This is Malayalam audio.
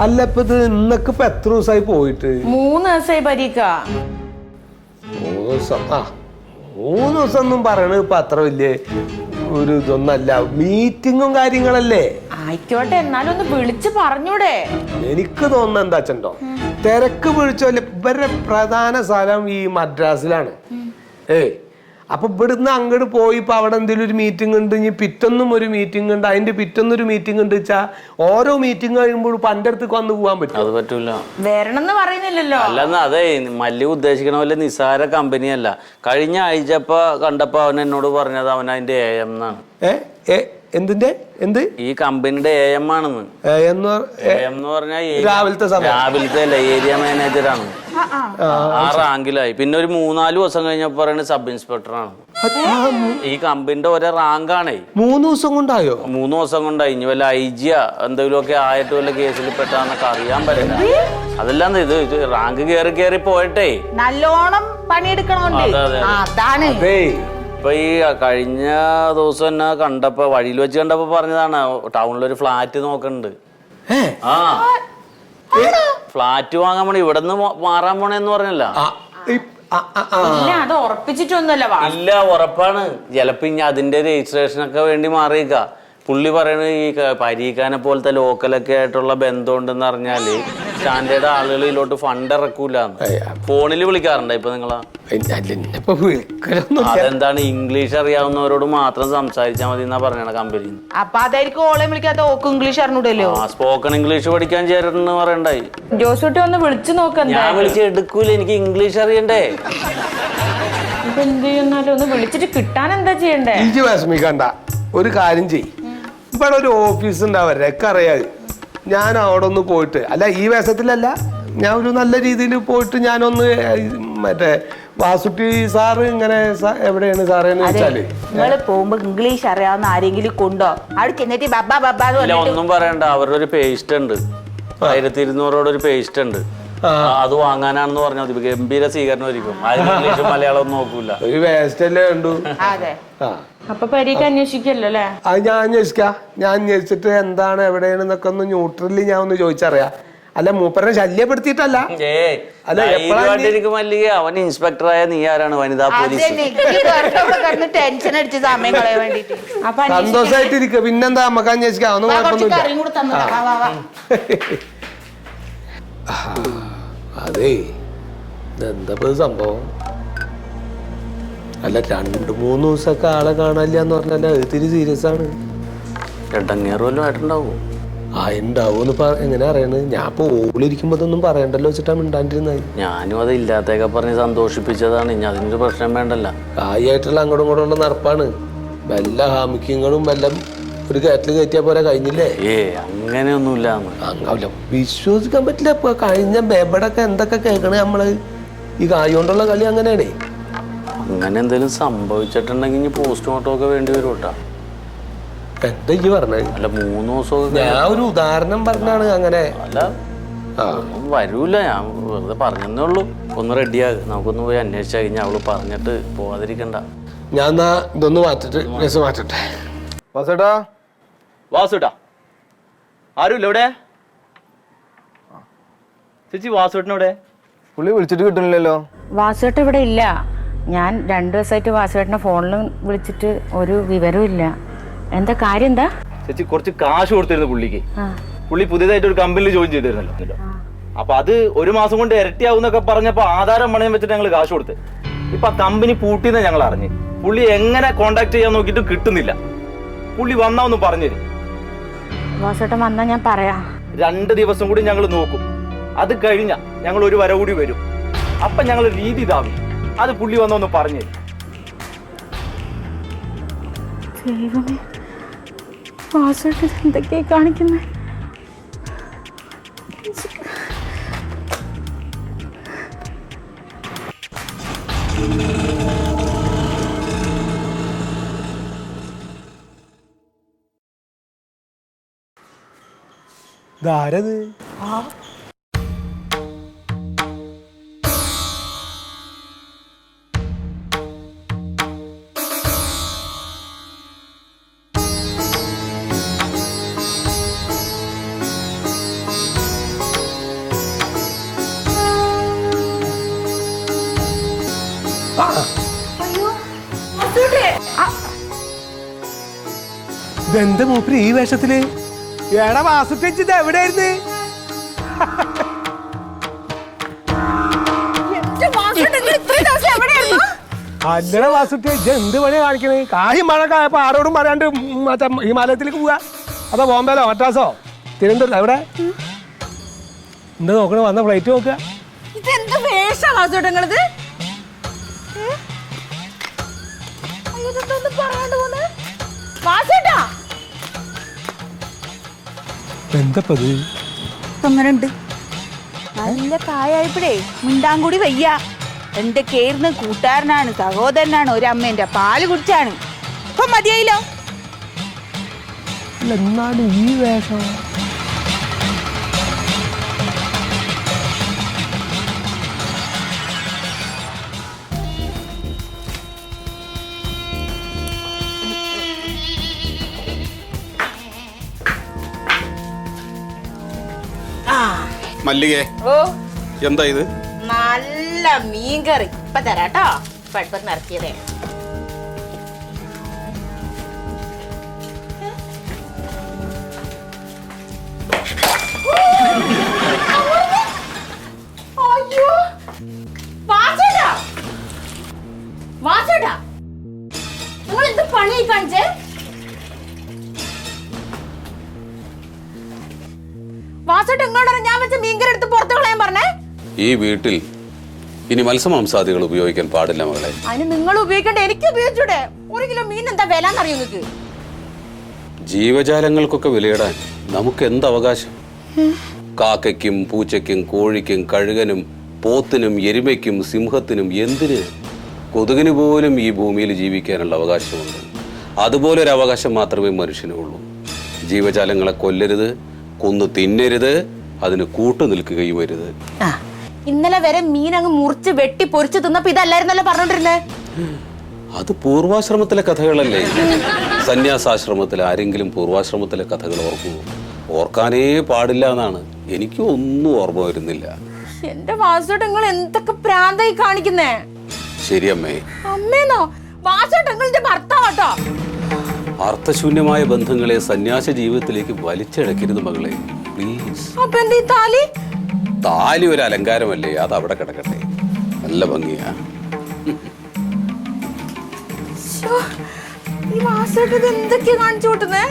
അല്ല ഇപ്പൊ ഇത് ഇന്നൊക്കെ ഇപ്പൊ എത്ര ദിവസമായി പോയിട്ട്? മൂന്ന് ദിവസമായി പരീക്ക മൂന്ന് ദിവസം ആ മൂന്ന് ദിവസം ഒന്നും പറയണത് ഇപ്പൊ അത്ര വലിയ ഒരു ഇതൊന്നല്ല. മീറ്റിങ്ങും കാര്യങ്ങളല്ലേ? ആയിക്കോട്ടെ എന്നാലും ഒന്ന് വിളിച്ച് പറഞ്ഞൂടെ. എനിക്ക് തോന്നുന്നത് എന്താ വെച്ചോ തിരക്ക് പിടിച്ചോല്ലേ ഇവരുടെ പ്രധാന സ്ഥലം ഈ മദ്രാസിലാണ്. ഏയ് അപ്പൊ ഇവിടുന്ന് അങ്ങോട്ട് പോയി ഇപ്പൊ അവിടെ എന്തെങ്കിലും ഒരു മീറ്റിംഗ് ഉണ്ട് ഇനി പിറ്റൊന്നും ഒരു മീറ്റിംഗ് ഉണ്ട് അതിന്റെ പിറ്റൊന്നും ഒരു മീറ്റിംഗ് ഉണ്ട് വെച്ചാൽ ഓരോ മീറ്റിംഗ് കഴിയുമ്പോൾ പണ്ട് അടുത്തേക്ക് വന്ന് പോകാൻ പറ്റും. അത് പറ്റൂല. വരണമെന്ന് പറയുന്നില്ലല്ലോ. അല്ലെന്ന് അതെ മല്ലി ഉദ്ദേശിക്കണ പോലെ നിസ്സാര കമ്പനിയല്ല കഴിഞ്ഞ ആഴ്ച കണ്ടപ്പോൾ കണ്ടപ്പോ അവൻ എന്നോട് പറഞ്ഞത് അവൻ അതിന്റെ എ എം എന്നാണ് ഏ? ഏ? എന്തിന്റെ? എന്ത്? ഈ കമ്പനിയുടെ എ എം ആണെന്ന്. ഏ, എന്ന് പറ- എ എം എന്ന് പറഞ്ഞാൽ രാവിലത്തെ സമയം. രാവിലത്തെ അല്ല ഏരിയ മാനേജറാണ് ആ റാങ്കിലായി. പിന്നെ ഒരു മൂന്നാൽ ദിവസം കഴിഞ്ഞപ്പോ പറയുന്നത് സബ് ഇൻസ്പെക്ടറാണ് ഈ കമ്പനിയുടെ ഒരേ റാങ്കാണേ മൂന്ന് ദിവസം കൊണ്ടായോ? മൂന്ന് ദിവസം കൊണ്ടായി. ഇനി വല്ല ഐ ജിയാ എന്തെങ്കിലുമൊക്കെ ആയിട്ട് വല്ല കേസിൽ പെട്ടാന്നൊക്കെ അറിയാൻ പറ്റില്ല. അതെല്ലാം ഇത് ഇത് റാങ്ക് കേറി കേറി പോയിട്ടേ. നല്ലോണം പണിയെടുക്കണോണ്ട്. അതാണ്. അതേ. ഇപ്പൊ ഈ കഴിഞ്ഞ ദിവസം എന്നെ കണ്ടപ്പോ വഴിയിൽ വെച്ച് കണ്ടപ്പോ പറഞ്ഞതാണ് ടൗണിൽ ഒരു ഫ്ലാറ്റ് നോക്കണ്ട്. ആ. ഫ്ലാറ്റ് വാങ്ങാൻ പോണേ ഇവിടെ നിന്ന് മാറാൻ പോണേന്ന് പറഞ്ഞല്ല. ഇല്ല അത് ഉറപ്പിച്ചിട്ടൊന്നുമല്ല വാ. ഇല്ല ഉറപ്പാണ്. ചിലപ്പോ ഇനി അതിന്റെ രജിസ്ട്രേഷനൊക്കെ വേണ്ടി മാറിയേക്ക. പുള്ളി പറയണത് ഈ ക- പരീക്കാനെ പോലത്തെ ലോക്കലൊക്കെ ആയിട്ടുള്ള ബന്ധമുണ്ടെന്ന് അറിഞ്ഞാൽ സ്റ്റാൻഡേർഡ് ആളുകൾ ഇതിലോട്ട് ഫണ്ട് ഇറക്കൂല ഫോണിൽ വിളിക്കാറുണ്ട് ഇപ്പൊ നിങ്ങളാ? അതെന്താണ്? ഇംഗ്ലീഷ് അറിയാവുന്നവരോട് മാത്രം സംസാരിച്ചാൽ മതി എന്നാ പറഞ്ഞ കമ്പനി അപ്പൊ അതായിരിക്കും ഓളെ വിളിക്കാത്ത ഓക്ക് ഇംഗ്ലീഷ് അറിഞ്ഞൂടല്ലോ. സ്പോക്കൺ ഇംഗ്ലീഷ് പഠിക്കാൻ ചേരണെന്ന് പറയണ്ടായി. ജോസൂട്ടി ഒന്ന് വിളിച്ചു നോക്കണ്ട ഞാൻ വിളിച്ച് എടുക്കൂല എനിക്ക് ഇംഗ്ലീഷ് അറിയണ്ടേ. ഇപ്പൊ ഒന്ന് വിളിച്ചിട്ട് കിട്ടാൻ എന്താ ചെയ്യണ്ടേ? വിഷമിക്കണ്ട. ഒരു കാര്യം ചെയ് ഇവിടെ ഒരു ഓഫീസ് ഉണ്ടാവരെ ഒക്കെ അറിയാത് ഞാൻ അവിടെ ഒന്ന് പോയിട്ട്. അല്ല ഈ വേഷത്തിലല്ല. ഞാൻ ഒരു നല്ല രീതിയിൽ പോയിട്ട് ഞാനൊന്ന് മറ്റേ വാസുട്ടി സാറ് ഇങ്ങനെ എവിടെയാണ് സാറ് വെച്ചാൽ നിങ്ങൾ പോകുമ്പോ ഇംഗ്ലീഷ് അറിയാവുന്ന ആരെങ്കിലും കൊണ്ടോ അവിടെ ചെന്നിട്ട് ബബ്ബ ബബ്ബ എന്ന് ഇല്ല ഒന്നും പറയണ്ട. അവരുടെ ഒരു പേസ്റ്റ് ഉണ്ട്. ആയിരത്തി ഇരുന്നൂറോടെ ഒരു പേസ്റ്റ് ഉണ്ട്. അത് വാങ്ങാനാണെന്ന് പറഞ്ഞാൽ മതി. ഗംഭീര സ്വീകരണമായിരിക്കും അതിന് ഇംഗ്ലീഷും മലയാളം ഒന്നും നോക്കൂല. ഒരു വേസ്റ്റ് അല്ലേ കണ്ടു അതെ. ആ. അപ്പൊ പരീക്ക് അന്വേഷിക്കല്ലോ അല്ലേ? അത് ഞാൻ അന്വേഷിക്കാം. ഞാൻ അന്വേഷിച്ചിട്ട് എന്താണ് എവിടെയാണെന്നൊക്കെ ഒന്ന് ന്യൂട്രലി ഞാൻ ഒന്ന് ചോദിച്ചറിയാം. അല്ല മൂപ്പരനെ ശല്യപ്പെടുത്തിയിട്ടല്ല. അല്ല, മല്ലിക അവൻ ഇൻസ്പെക്ടറായ നീ ആരാണ്? വനിതാ പോലീസ്. ടെൻഷൻ അടിച്ച് സമയം കളയാൻ വേണ്ടിട്ട്. സന്തോഷമായിട്ടിരിക്കുക പിന്നെന്താ നമുക്ക് അന്വേഷിക്കാം. ഒന്നും കുഴപ്പമൊന്നുമില്ല. അതേ. ഇതെന്താ സംഭവം? അല്ല രണ്ട് മൂന്ന് ദിവസമൊക്കെ ആളെ കാണാനില്ല എന്ന് പറഞ്ഞാൽ അത് ഇത്തിരി സീരിയസ് ആണ്. രണ്ടങ്ങേറ് വല്ലതും ആയിട്ടുണ്ടാവും. ആ ഇപ്പൊ എങ്ങനെ അറിയണത് ഞാൻ ഇപ്പൊ ഓളിരിക്കുമ്പോ ഇതൊന്നും പറയണ്ടല്ലോ വെച്ചിട്ടാണ് മിണ്ടാണ്ടിരുന്നത്. ഞാനും അത് ഇല്ലാത്തേക്കെ പറഞ്ഞ് സന്തോഷിപ്പിച്ചതാണ്. ഇനി അതിനൊരു പ്രശ്നം വേണ്ടല്ല. കായായിട്ടുള്ള അങ്ങോട്ടും ഇങ്ങോട്ടും ഉള്ള നടപ്പാണ്. വല്ല ഹാമിക്കങ്ങളും വല്ല ഒരു കയറ്റിൽ കയറ്റിയാ പോലെ കഴിഞ്ഞില്ലേ? ഏ അങ്ങനെയൊന്നുമില്ല അങ്ങല്ല വിശ്വസിക്കാൻ പറ്റില്ല. ഇപ്പൊ കഴിഞ്ഞ ബെബടൊക്കെ എന്തൊക്കെ കേൾക്കണേ നമ്മൾ? ഈ കായ കൊണ്ടുള്ള കളി അങ്ങനെയാണേ. അങ്ങനെ എന്തെങ്കിലും സംഭവിച്ചിട്ടുണ്ടെങ്കിൽ ഇനി പോസ്റ്റ്മോർട്ടം ഒക്കെ വേണ്ടി വരും കേട്ടാ എന്താ ഈ പറഞ്ഞത് അല്ല മൂന്ന് ദിവസമൊക്കെ ഞാൻ ഒരു ഉദാഹരണം പറഞ്ഞാണ് അങ്ങനെ. അല്ല ആ. ഒന്നും വരൂല ഞാൻ വെറുതെ പറഞ്ഞേ ഉള്ളൂ. ഒന്ന് റെഡിയാകും നമുക്കൊന്ന് പോയി അന്വേഷിച്ചു കഴിഞ്ഞാൽ അവൾ പറഞ്ഞിട്ട് പോവാതിരിക്കണ്ട. ഞാൻ എന്നാ ഇതൊന്ന് മാറ്റിട്ട് ഡ്രസ് മാറ്റട്ടെ. വാസുട്ടാ വാസുട്ടാ ആരുമില്ല ഇവിടെ? ചേച്ചി വാസുട്ടിനെവിടെ പുള്ളി വിളിച്ചിട്ട് കിട്ടുന്നില്ലല്ലോ. വാസുവേട്ടൻ ഇവിടെ ഇല്ല. ഞാൻ രണ്ടു ദിവസമായിട്ട് വാസുവേട്ടനെ ഫോണിൽ വിളിച്ചിട്ട് ഒരു വിവരവും ഇല്ല. എന്താ കാര്യം എന്താ? ചേച്ചി കുറച്ച് കാശ് കൊടുത്തിരുന്നു പുള്ളിക്ക്. പുള്ളി പുതിയതായിട്ട് ഒരു കമ്പനിയിൽ ജോയിൻ ചെയ്തിരുന്നല്ലോ. അപ്പൊ അത് ഒരു മാസം കൊണ്ട് ഇരട്ടിയാവുന്നൊക്കെ പറഞ്ഞപ്പോ ആധാരം പണയം വെച്ചിട്ട് ഞങ്ങൾ കാശ് കൊടുത്ത്. ഇപ്പൊ ആ കമ്പനി പൂട്ടിന്ന് ഞങ്ങൾ അറിഞ്ഞു. പുള്ളി എങ്ങനെ കോണ്ടാക്ട് ചെയ്യാൻ നോക്കിയിട്ട് കിട്ടുന്നില്ല. പുള്ളി വന്നാ പറഞ്ഞു പറഞ്ഞുതരും വാസുവേട്ടൻ വന്നാൽ ഞാൻ പറയാ. രണ്ട് ദിവസം കൂടി ഞങ്ങൾ നോക്കും. അത് കഴിഞ്ഞ ഞങ്ങൾ ഒരു വര. കൂടി വരും അപ്പൊ ഞങ്ങൾ രീതി ഇതാവും അത് പുള്ളി വന്നൊന്ന് പറഞ്ഞു ദൈവമേ എന്തൊക്കെയാ കാണിക്കുന്നത് ഇതാരത്? ആ, ഇതെന്താ മൂപ്പര് ഈ വേഷത്തിൽ? എടാ വാസുട്ടേച്ചി ഇത് എവിടെയായിരുന്നു? അല്ലട വാസുട്ടേച്ചി എന്ത് പണിയാ കാണിക്കണേ? കായും മഴ കായപ്പോ ആരോടും പറയാണ്ട് മറ്റേ ഹിമാലയത്തിലേക്ക് പോവാ. അതോ ബോംബെയിലോ മദ്രാസോ? തിരുവനന്തപുരം എവിടെ? എന്താ നോക്കണേ? വന്ന ഫ്ലൈറ്റ് നോക്കുക. ഇതെന്ത് വേഷാ വാസുട്ടങ്ങളത് എന്തപ്പത്? അങ്ങനുണ്ട് നല്ല കായായപ്പോഴേ മിണ്ടാൻ കൂടി വയ്യ. എന്റെ കേർന്ന് കൂട്ടുകാരനാണ് സഹോദരനാണ് ഒരു അമ്മേന്റെ പാൽ കുടിച്ചാണ്. ഇപ്പൊ മതിയായില്ലോ? എന്നാണ് എന്നാലും ഈ വേഷം? മല്ലികേ ഓ. എന്താ ഇത്? നല്ല മീൻകറി. ഇപ്പൊ തരാട്ടോ. പഴുപ്പം നിറക്കിയതേ. നിങ്ങൾ എന്ത് പണി കാണിച്ചേ? വാസുട്ട് ഇങ്ങോട്ട് ഞാൻ വെച്ച മീൻകറി എടുത്ത് പുറത്ത് കളയാൻ പറഞ്ഞേ? ഈ വീട്ടിൽ ഇനി മത്സ്യമാംസാദികൾ ഉപയോഗിക്കാൻ പാടില്ല മകളെ. അതിന് നിങ്ങൾ ഉപയോഗിക്കേണ്ട എനിക്ക് ഉപയോഗിച്ചൂടെ? ഒരു കിലോ മീൻ എന്താ വില എന്നറിയോ നിങ്ങക്ക്? ജീവജാലങ്ങൾക്കൊക്കെ വിലയിടാൻ നമുക്ക് എന്ത് അവകാശം? കാക്കയ്ക്കും പൂച്ചയ്ക്കും കോഴിക്കും കഴുകനും പോത്തിനും എരുമയ്ക്കും സിംഹത്തിനും എന്തിന്? കൊതുകിന് പോലും ഈ ഭൂമിയിൽ ജീവിക്കാനുള്ള അവകാശമുണ്ട്. അതുപോലെ ഒരു അവകാശം മാത്രമേ മനുഷ്യനുള്ളൂ ജീവജാലങ്ങളെ കൊല്ലരുത്. കൊന്നു തിന്നരുത് അതിന് കൂട്ടു നിൽക്കുകയും വരുത് ഇന്നലെ വരെ മീൻ അങ്ങ് മുറിച്ച് വെട്ടി പൊരിച്ചു തിന്നപ്പോ ഇതല്ലായിരുന്നല്ലോ പറഞ്ഞോണ്ടിരുന്നേ? അത് പൂർവാശ്രമത്തിലെ കഥകളല്ലേ? സന്യാസാശ്രമത്തിൽ ആരെങ്കിലും പൂർവാശ്രമത്തിലെ കഥകൾ ഓർക്കുമോ ഓർക്കാനേ പാടില്ല എന്നാണ്. എനിക്ക് ഒന്നും ഓർമ്മ വരുന്നില്ല. എന്റെ വാസോട്ട് നിങ്ങൾ എന്തൊക്കെ പ്രാന്തായി കാണിക്കുന്നേ? ശരിയമ്മേ അമ്മേന്നോ? വാസോട്ട് നിങ്ങളുടെ ഭർത്താവട്ടോ. അർത്ഥശൂന്യമായ ബന്ധങ്ങളെ സന്യാസ ജീവിതത്തിലേക്ക് വലിച്ചിഴക്കരുത് മകളെ. പ്ലീസ് താലി? താലി ഒരു അലങ്കാരമല്ലേ? അത് അവിടെ കിടക്കട്ടെ. നല്ല ഭംഗിയാ. എന്തൊക്കെയാ കാണിച്ചു കൂട്ടുന്നേ